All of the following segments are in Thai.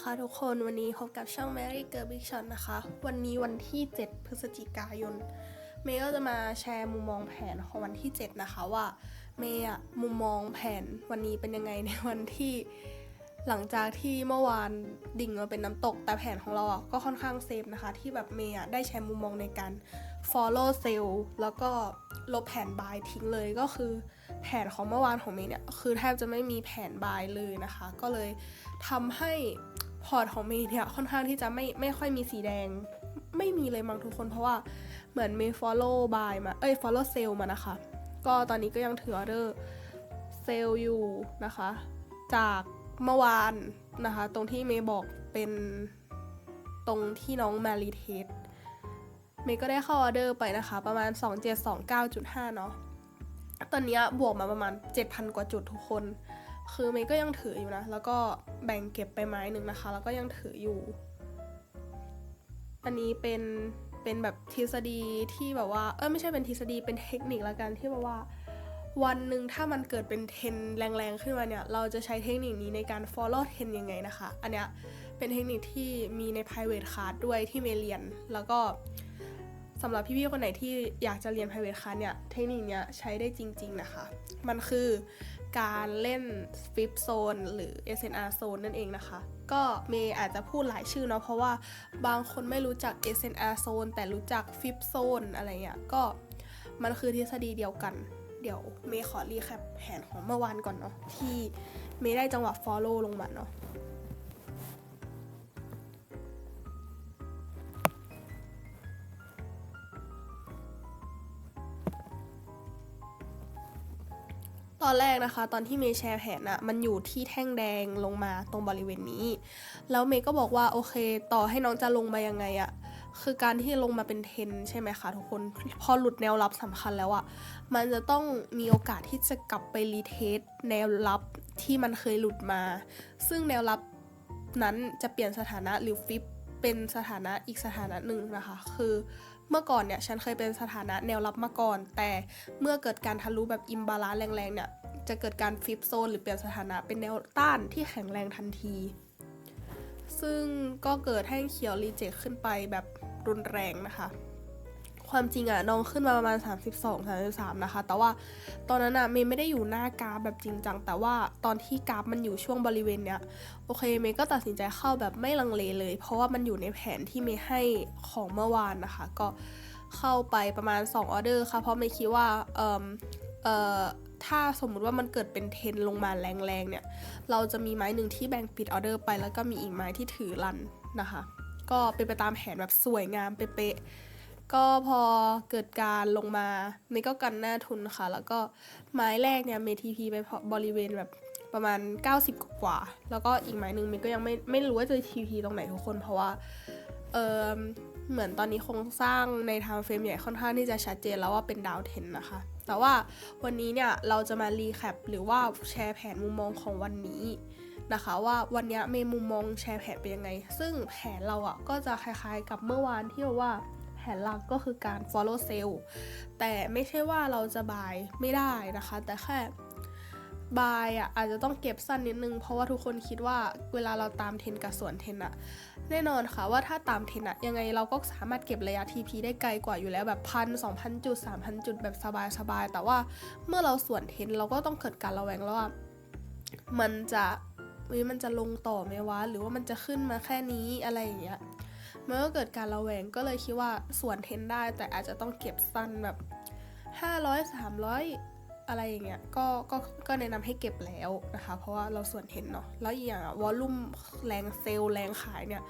นะคะทุกคนวันนี้พบกับช่อง Mary g i r l Big Shot นะคะ วันนี้วันที่ 7 พฤศจิกายน เมย์ก็จะมาแชร์มุมมองแผนของวันที่ 7 นะคะว่า เมย์อะมุมมองแผนวันนี้เป็นยังไงในวันที่ หลังจากที่เมื่อวานดิ่งมาเป็นน้ำตก แต่แผนของเราอะก็ค่อนข้างเซฟนะคะ ที่แบบเมย์อะได้แชร์มุมมองในการ follow sale แล้วก็ลบแผน buy ทิ้งเลยก็คือแผนของเมื่อวานของเมย์เนี่ยคือแทบจะไม่มีแผน buy เลยนะคะ ก็เลยทำให้ พอร์ตของเมย์เนี่ยค่อนข้างที่จะไม่ไม่ค่อยมีสีแดง ไม่มีเลยมั้งทุกคนเพราะว่าเหมือนเมย์ follow buy มา เอ้ย follow sale มานะคะ ก็ตอนนี้ก็ยังถือออเดอร์เซลอยู่นะคะ จากเมื่อวานนะคะ ตรงที่เมย์บอกเป็นตรงที่น้องมารีเทสเมย์ก็ได้เข้าออเดอร์ไปนะคะ ประมาณ 2729.5 เนาะตอนนี้บวกมาประมาณ 7,000 กว่าจุดทุกคน คือเมย์ก็ยังถืออยู่นะ แล้วก็แบ่งเก็บไปไม้หนึ่งนะคะ แล้วก็ยังถืออยู่ อันนี้เป็นเป็นแบบทฤษฎีที่แบบว่า เออไม่ใช่เป็นทฤษฎีเป็นเทคนิคละกันที่แบบว่า วันหนึ่งถ้ามันเกิดเป็นเทรนแรงๆขึ้นมาเนี่ย เราจะใช้เทคนิคนี้ในการ follow เทรนยังไงนะคะ อันเนี้ยเป็นเทคนิคที่มีใน private class ด้วยที่เมย์เรียน แล้วก็สำหรับพี่ๆคนไหนที่อยากจะเรียน private class เนี่ย เทคนิคเนี้ยใช้ได้จริง ๆ นะคะ มันคือ การเล่นฟิปโซนหรือ SNR โซนนั่นเองนะคะ ก็เมย์อาจจะพูดหลายชื่อเนาะเพราะว่าบางคนไม่รู้จัก SNR โซนแต่รู้จักฟิปโซนอะไรเงี้ยก็มันคือทฤษฎีเดียวกัน เดี๋ยวเมย์ขอรีแคปแผนของเมื่อวานก่อนเนาะที่เมย์ได้จังหวะ follow ลงมาเนาะ อนแรกนะคะ ตอนที่เมย์แชร์แผนอะมันอยู่ที่แท่งแดงลงมาตรงบริเวณนี้ แล้วเมย์ก็บอกว่าโอเค ต่อให้น้องจะลงมายังไงอะคือการที่ลงมาเป็นเทนใช่ไหมคะทุกคน พอหลุดแนวรับสำคัญแล้วอะมันจะต้องมีโอกาสที่จะกลับไปรีเทสแนวรับที่มันเคยหลุดมา ซึ่งแนวรับนั้นจะเปลี่ยนสถานะหรือฟิปเป็นสถานะอีกสถานะหนึ่งนะคะ คือ เมื่อก่อนเนี่ยฉันเคยเป็นสถานะแนวรับมาก่อน แต่เมื่อเกิดการทะลุแบบอิมบาลานแรงๆเนี่ยจะเกิดการฟลิปโซนหรือเปลี่ยนสถานะเป็นแนวต้านที่แข็งแรงทันที ซึ่งก็เกิดให้เขียวรีเจ็คขึ้นไปแบบรุนแรงนะคะ ความจริงอะน้องขึ้นมาประมาณ 32 33นะคะ แต่ว่าตอนนั้นอะเมย์ไม่ได้อยู่หน้ากราฟแบบจริงจัง แต่ว่าตอนที่กราฟมันอยู่ช่วงบริเวณเนี้ย โอเคเมย์ก็ตัดสินใจเข้าแบบไม่ลังเลเลย เพราะว่ามันอยู่ในแผนที่เมย์ให้ของเมื่อวานนะคะ ก็เข้าไปประมาณ 2 ออเดอร์ค่ะ เพราะเมย์คิดว่า เอ่อ เอ่อ ถ้าสมมุติว่ามันเกิดเป็นเทนลงมาแรงๆเนี่ย เราจะมีไม้หนึ่งที่แบ่งปิดออเดอร์ไป แล้วก็มีอีกไม้ที่ถือรันนะคะ ก็เป็นไปตามแผนแบบสวยงามเป๊ะๆ ก็พอเกิดการลงมาเมย์ก็กันหน้าทุนค่ะ แล้วก็ไม้แรกเนี่ยเมทีพีไปบริเวณแบบประมาณ 90 กว่า แล้วก็อีกไม้หนึ่งเมย์ก็ยังไม่ไม่รู้ว่าจะทีพีตรงไหนทุกคน เพราะว่าเออเหมือนตอนนี้โครงสร้างในทม์เฟรมใหญ่ค่อนข้างที่จะชัดเจนแล้วว่าเป็นดาวเทนนะคะ แต่ว่าวันนี้เนี่ยเราจะมารีแคปหรือว่าแชร์แผนมุมมองของวันนี้นะคะว่าวันเนี้ยเมมุมมองแชร์แผนเป็นยังไง ซึ่งแผนเราอะ่ะก็จะคล้ายๆกับเมื่อวานที่เราว่า นหลักก็คือการ follow sale แต่ไม่ใช่ว่าเราจะบายไม่ได้นะคะ แต่แค่บายอะอาจจะต้องเก็บสั้นนิดนึง เพราะว่าทุกคนคิดว่าเวลาเราตามเทรนกับสวนเทรนอะแน่นอนค่ะว่าถ้าตามเทรนอะยังไงเราก็สามารถเก็บระยะ TP ได้ไกลกว่าอยู่แล้วแบบพันสองพันจุดสามพันจุดแบบสบายๆแต่ว่าเมื่อเราสวนเทรนเราก็ต้องเกิดการระแวงแล้วว่ามันจะมันจะลงต่อไหมวะหรือว่ามันจะขึ้นมาแค่นี้อะไรอย่างเงี้ย มันก็เกิดการระแวงก็เลยคิดว่าส่วนเทนได้ แต่อาจจะต้องเก็บสั้นแบบ 500 300 อะไรอย่างเงี้ยก็ก็ก็แนะนำให้เก็บแล้วนะคะ เพราะว่าเราส่วนเทนเนาะแล้วอีกอย่างอะวอลลุ่มแรงเซลล์แรงขายเนี่ย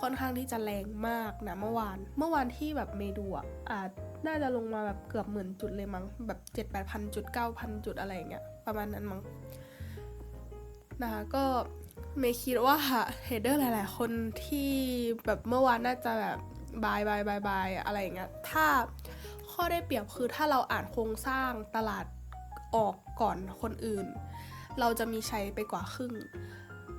ค่อนข้างที่จะแรงมากนะเมื่อวานเมื่อวานที่แบบเมดูอะอาจน่าจะลงมาแบบเกือบหมื่นจุดเลยมั้งแบบ7 8พันจุด9พันจุดอะไรอย่างเงี้ยประมาณนั้นมั้งนะคะก็ เมย์คิดว่าเฮดเดอร์หลาย ๆ คนที่แบบเมื่อวานน่าจะแบบบายบายบายบายอะไรอย่างเงี้ย ถ้าข้อได้เปรียบคือถ้าเราอ่านโครงสร้างตลาดออกก่อนคนอื่น เราจะมีชัยไปกว่าครึ่ง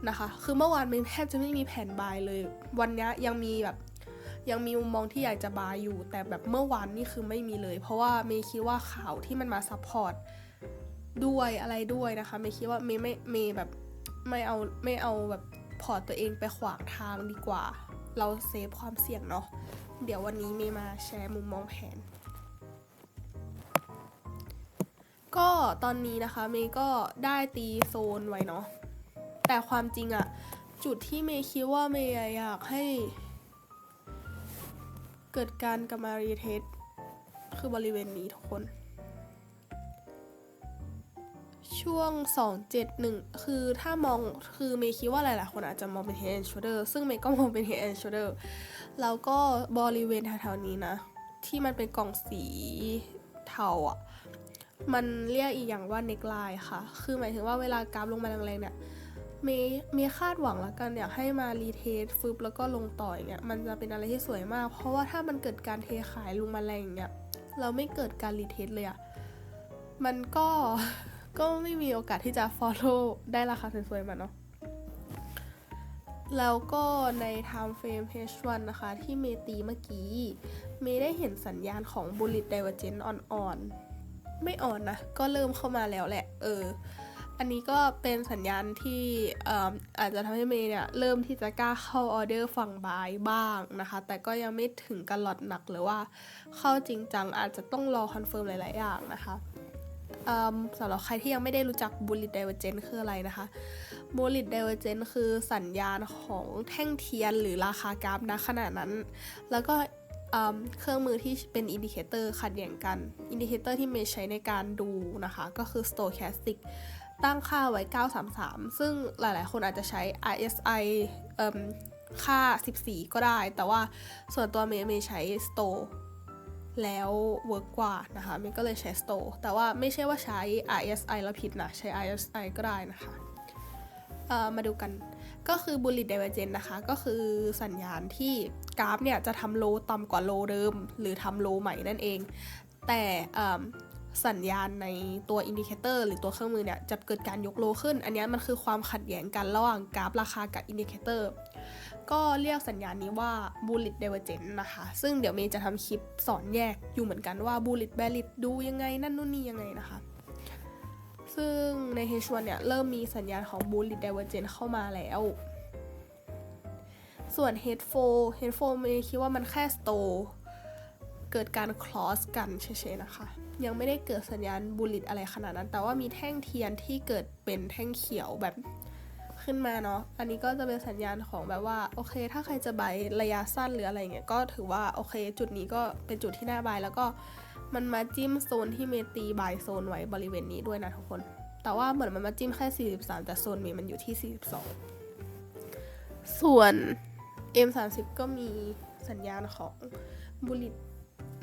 นะคะ คือเมื่อวานเมย์แทบจะไม่มีแผนบายเลย วันนี้ยังมีแบบยังมีมุมมองที่อยากจะบายอยู่ แต่แบบเมื่อวานนี่คือไม่มีเลย เพราะว่าเมย์คิดว่าข่าวที่มันมาซัพพอร์ตด้วยอะไรด้วยนะคะ เมย์คิดว่าเมย์ไม่ เมย์แบบ ไม่เอาไม่เอาแบบพอร์ตตัวเองไปขวางทางดีกว่า เราเซฟความเสี่ยงเนาะเดี๋ยววันนี้เมย์มาแชร์มุมมองแผน ก็ตอนนี้นะคะเมย์ก็ได้ตีโซนไว้เนาะแต่ความจริงอะจุดที่เมย์คิดว่าเมย์อยากให้ เกิดการกรรมารีเทสคือบริเวณนี้ทุกคน ช่วง 271 คือถ้ามองคือเมย์คิดว่าหลายๆคนอาจจะมองเป็น head and shoulder ซึ่งเมย์ก็มองเป็น head and shoulder แล้วก็บริเวณแถวๆนี้นะ ที่มันเป็นกล่องสีเทาอะมันเรียกอีกอย่างว่า neckline ค่ะ คือหมายถึงว่าเวลากราฟลงมาแรงๆเนี่ยเมย์เมย์คาดหวังล้วกันอยากให้มารีเทสฟึบแล้วก็ลงต่ออย่างเงี้ยมันจะเป็นอะไรที่สวยมาก เพราะว่าถ้ามันเกิดการเทขายลงมาแรงอย่างเงี้ยเราไม่เกิดการรีเทสเลยอะมันก็ ก็ไม่มีโอกาสที่จะ follow ได้ราคาสวยๆมาเนาะแล้วก็ใน time frame H1 นะคะ ที่เมตีเมื่อกี้ เมได้เห็นสัญญาณของ bullet divergence อ่อนๆ ไม่อ่อนนะ ก็เริ่มเข้ามาแล้วแหละ เออ อันนี้ก็เป็นสัญญาณที่ออาจจะทำให้เมเนี่ย เริ่มที่จะกล้าเข้าออเดอร์ฝั่งบายบ้างนะคะ แต่ก็ยังไม่ถึงกันหลอดหนักหรือว่าเข้าจริงจังอาจจะต้องรอคอนเฟิร์มหลาย ๆ อย่างนะคะ สำหรับใครที่ยังไม่ได้รู้จัก bullet divergence คืออะไรนะคะ bullet divergence คือสัญญาณของแท่งเทียนหรือราคากราฟณขณะนั้น แล้วก็เครื่องมือที่เป็นอินดิเคเตอร์ขัดแย้งกัน อินดิเคเตอร์ที่เมย์ใช้ในการดูนะคะ ก็คือ stochastic ตั้งค่าไว้ 933 ซึ่งหลายๆ คนอาจจะใช้ RSI เอิ่มค่า 14 ก็ได้ แต่ว่าส่วนตัวเมย์เมย์ใช้ Sto แล้วเวิร์กกว่านะคะมย์ก็เลยใช้ Sto แต่ว่าไม่ใช่ว่าใช้ RSI แล้วผิดนะ ใช้ RSI ก็ได้นะคะมาดูกันก็คือ bullet divergence นะคะ ก็คือสัญญาณที่กราฟเนี่ยจะทำโลต่ำกว่าโลเดิม หรือทำโลใหม่นั่นเอง แต่สัญญาณในตัวอินดิเคเตอร์หรือตัวเครื่องมือเนี่ยจะเกิดการยกโลขึ้น อันนี้มันคือความขัดแย้งกันระหว่างกราฟราคากับอินดิเคเตอร์ ก็เรียกสัญญาณนี้ว่า bullet divergence นะคะ ซึ่งเดี๋ยวเมย์จะทำคลิปสอนแยกอยู่เหมือนกันว่า bullet bearish ดูยังไงนั่นนู่นนี่ยังไงนะคะ ซึ่งใน H1 เนี่ย เริ่มมีสัญญาณของ bullet divergence เข้ามาแล้ว ส่วน H4 H4 เมย์คิดว่ามันแค่ store เกิดการ cross กันเฉยๆนะคะ ยังไม่ได้เกิดสัญญาณ bullet อะไรขนาดนั้น แต่ว่ามีแท่งเทียนที่เกิดเป็นแท่งเขียวแบบ ขึ้นมาเนาะ อันนี้ก็จะเป็นสัญญาณของแบบว่าโอเค ถ้าใครจะบายระยะสั้นหรืออะไรเงี้ยก็ถือว่าโอเคจุดนี้ก็เป็นจุดที่น่าบายแล้วก็มันมาจิ้มโซนที่เมตีบายโซนไว้บริเวณนี้ด้วยนะทุกคน แต่ว่าเหมือนมันมาจิ้มแค่ 43 แต่โซนเมมันอยู่ที่ 42 ส่วน M30 ก็มีสัญญาณของบุลิต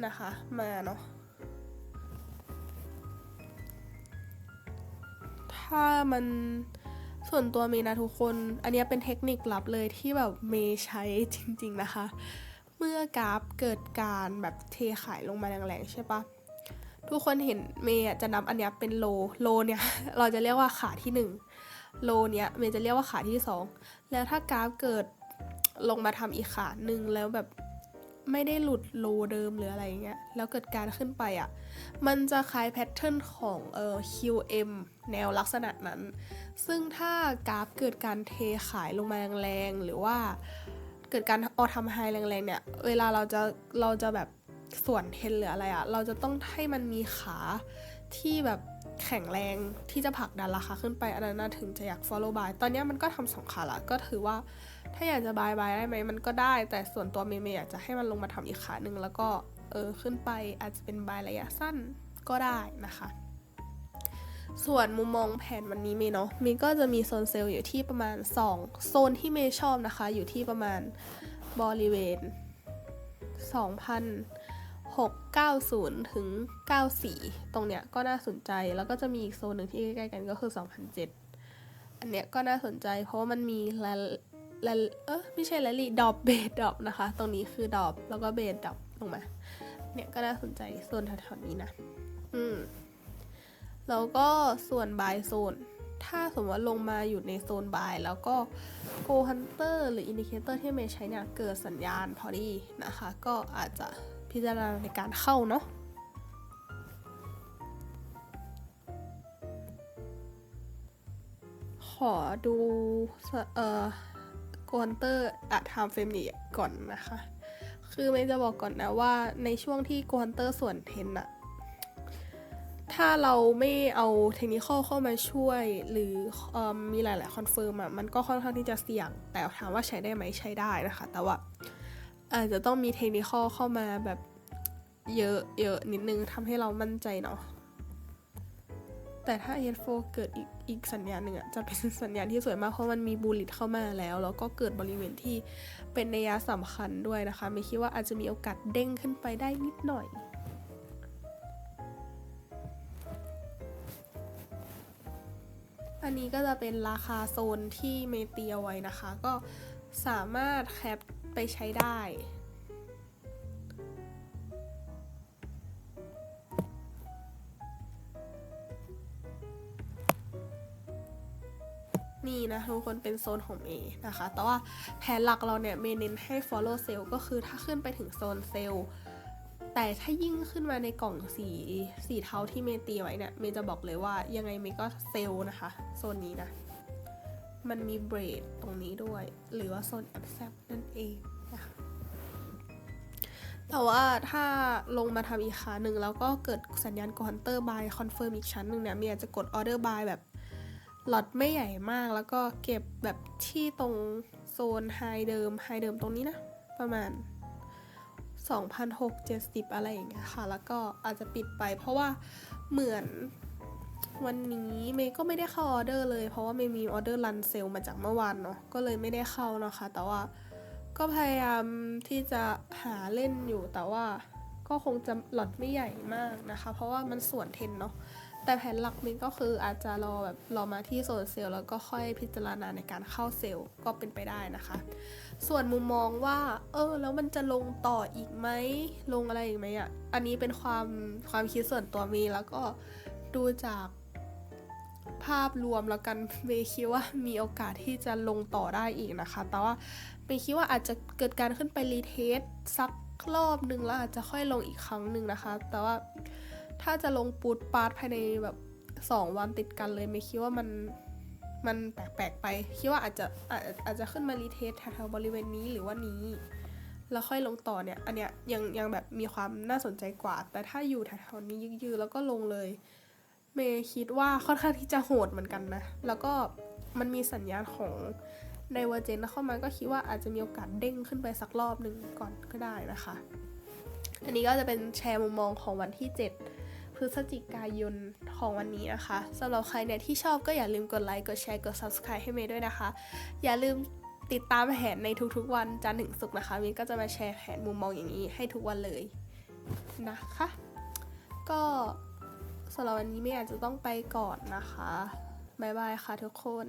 นะคะมาเนาะถ้ามัน ส่วนตัวเมย์นะทุกคน อันนี้เป็นเทคนิคลับเลยที่แบบเมย์ใช้จริง ๆนะคะ เมื่อกราฟเกิดการแบบเทขายลงมาแรงๆใช่ปะทุกคนเห็นเมย์จะนับอันนี้เป็นโล โลเนี่ยเราจะเรียกว่าขาที่หนึ่งโลเนี้ยเมย์จะเรียกว่าขาที่สองแล้วถ้ากราฟเกิดลงมาทำอีกขาหนึ่งแล้วแบบ ไม่ได้หลุดโลเดิมหรืออะไรเงี้ย แล้วเกิดการขึ้นไปอะ่ะ มันจะคล้ายแพทเทิร์นของเอ่อ QM แนวลักษณะนั้น ซึ่งถ้ากราฟเกิดการเทขายลงมาแรงๆ หรือว่าเกิดการเอทำไฮแรงๆ เนี่ย เวลาเราจะเราจะแบบส่วนเทนหรืออะไรอะ่ะ เราจะต้องให้มันมีขาที่แบบแข็งแรงที่จะผลักดันราคาขึ้นไปอันนั้นถึงจะอยาก follow buy ตอนเนี้ยมันก็ทำสองขาละก็ถือว่า ถ้าอยากจะบายบายได้ไหมมันก็ได้ แต่ส่วนตัวเมย์เมย์อยากจะให้มันลงมาทำอีกขาหนึ่งแล้วก็เออขึ้นไปอาจจะเป็นบายระยะสั้นก็ได้นะคะ ส่วนมุมมองแผนวันนี้เมย์เนาะเมย์ก็จะมีโซนเซลล์อยู่ที่ประมาณ 2 โซนที่เมย์ชอบนะคะ อยู่ที่ประมาณบริเวณ 2,690 ถึง 94 ตรงเนี้ยก็น่าสนใจแล้วก็จะมีอีกโซนหนึ่งที่ใกล้ๆกันก็คือ 2,007อันเนี้ยก็น่าสนใจเพราะว่ามันมีแลแลเออไม่ใช่แลลี่ดอบเบดดอบนะคะ ตรงนี้คือดอบแล้วก็เบดดอบลงมา เนี่ยก็น่าสนใจโซนแถวๆนี้นะ อืม แล้วก็ส่วนบายโซน ถ้าสมมติว่าลงมาอยู่ในโซนบายแล้วก็โกฮันเตอร์หรืออินดิเคเตอร์ที่เมย์ใช้เนี่ย เกิดสัญญาณพอดีนะคะ ก็อาจจะพิจารณาในการเข้าเนาะขอดูเอ่อ กวนเตอร์อะไทม์เฟมใหญ่ก่อนนะคะ คือเมย์จะบอกก่อนนะว่าในช่วงที่กวนเตอร์ส่วนเทนอะถ้าเราไม่เอาเทคนิคเข้ามาช่วย หรืออมมีหลาย ๆ คอนเฟิร์มอะมันก็ค่อนข้างที่จะเสี่ยง แต่ถามว่าใช้ได้ไหมใช้ได้นะคะ แต่ว่าอาจจะต้องมีเทคนิคเข้ามาแบบเยอะเยอะนิดนึงทำให้เรามั่นใจเนาะ แต่ถ้า ES4 เกิดอีกอีกสัญญาณหนึ่งอะจะเป็นสัญญาณที่สวยมากเพราะมันมีบูลลิตเข้ามาแล้ว แล้วก็เกิดบริเวณที่เป็นนัยะสำคัญด้วยนะคะไม่คิดว่าอาจจะมีโอกาสเด้งขึ้นไปได้นิดหน่อยอันนี้ก็จะเป็นราคาโซนที่เมเตียไว้นะคะ ก็สามารถแคปไปใช้ได้ นี่นะทุกคนเป็นโซนของเมย์นะคะ แต่ว่าแผนหลักเราเนี่ยเมย์เน้นให้ follow sell ก็คือถ้าขึ้นไปถึงโซนเซลล์แต่ถ้ายิ่งขึ้นมาในกล่องสีสีเทาที่เมย์ตีไว้เนี่ยเมย์จะบอกเลยว่ายังไงเมย์ก็เซลล์นะคะ โซนนี้นะ มันมีเบรดตรงนี้ด้วย หรือว่าโซนแอบแซบนั่นเองนะคะแต่ว่าถ้าลงมาทำอีกขาหนึ่งแล้วก็เกิดสัญญาณคอนเตอร์บายคอนเฟิร์มอีกชั้นหนึ่งเนี่ยเมียจะกดออเดอร์บายแบบ ล็อตไม่ใหญ่มากแล้วก็เก็บแบบที่ตรงโซนไฮเดิมไฮเดิมตรงนี้นะ ประมาณ 2,670 อะไรอย่างเงี้ยค่ะ แล้วก็อาจจะปิดไปเพราะว่าเหมือนวันนี้เมย์ก็ไม่ได้เข้าออเดอร์เลย เพราะว่าเมย์มีออเดอร์รันเซลมาจากเมื่อวานเนาะก็เลยไม่ได้เข้านะคะ แต่ว่าก็พยายามที่จะหาเล่นอยู่แต่ว่าก็คงจะหลอดไม่ใหญ่มากนะคะ เพราะว่ามันส่วนเทนเนาะ แต่แผนหลักมินก็คืออาจจะรอแบบรอมาที่โซนเซลล์แล้วก็ค่อยพิจารณาในการเข้าเซลล์ก็เป็นไปได้นะคะ ส่วนมุมมองว่า เออ แล้วมันจะลงต่ออีกไหมลงอะไรอีกไหมอะอันนี้เป็นความความคิดส่วนตัวมีแล้วก็ดูจากภาพรวมแล้วกันเมคิดว่ามีโอกาสที่จะลงต่อได้อีกนะคะ แต่ว่าเป็นคิดว่าอาจจะเกิดการขึ้นไปรีเทสสักรอบหนึ่งแล้วอาจจะค่อยลงอีกครั้งหนึ่งนะคะ แต่ว่า ถ้าจะลงปูดปาร์ตภายในแบบสองวันติดกันเลยไม่คิดว่ามันมันแปลกๆไป คิดว่าอาจจะอาจอาจจะขึ้นมารีเทสแถวๆบริเวณนี้หรือว่านี้ แล้วค่อยลงต่อเนี่ย อันเนี้ยยังยังแบบมีความน่าสนใจกว่า แต่ถ้าอยู่แถวๆนี้ยืดๆแล้วก็ลงเลย เมย์คิดว่าค่อนข้างที่จะโหดเหมือนกันนะ แล้วก็มันมีสัญญาณของไดเวอร์เจนเข้ามาก็คิดว่าอาจจะมีโอกาสเด้งขึ้นไปสักรอบหนึ่งก่อนก็ได้นะคะ อันนี้ก็จะเป็นแชร์มุมมองของวันที่ 7 พฤศจิกายนของวันนี้นะคะสำหรับใครเนี่ยที่ชอบก็อย่าลืมกดไลค์ กดแชร์ กด subscribe ให้เมย์ด้วยนะคะ อย่าลืมติดตามแผนในทุกๆวันจันทร์ถึงศุกร์นะคะเมย์ก็จะมาแชร์แผนมุมมองอย่างนี้ให้ทุกวันเลยนะคะ ก็สำหรับวันนี้เมย์อาจจะต้องไปก่อนนะคะ บ๊ายบายค่ะทุกคน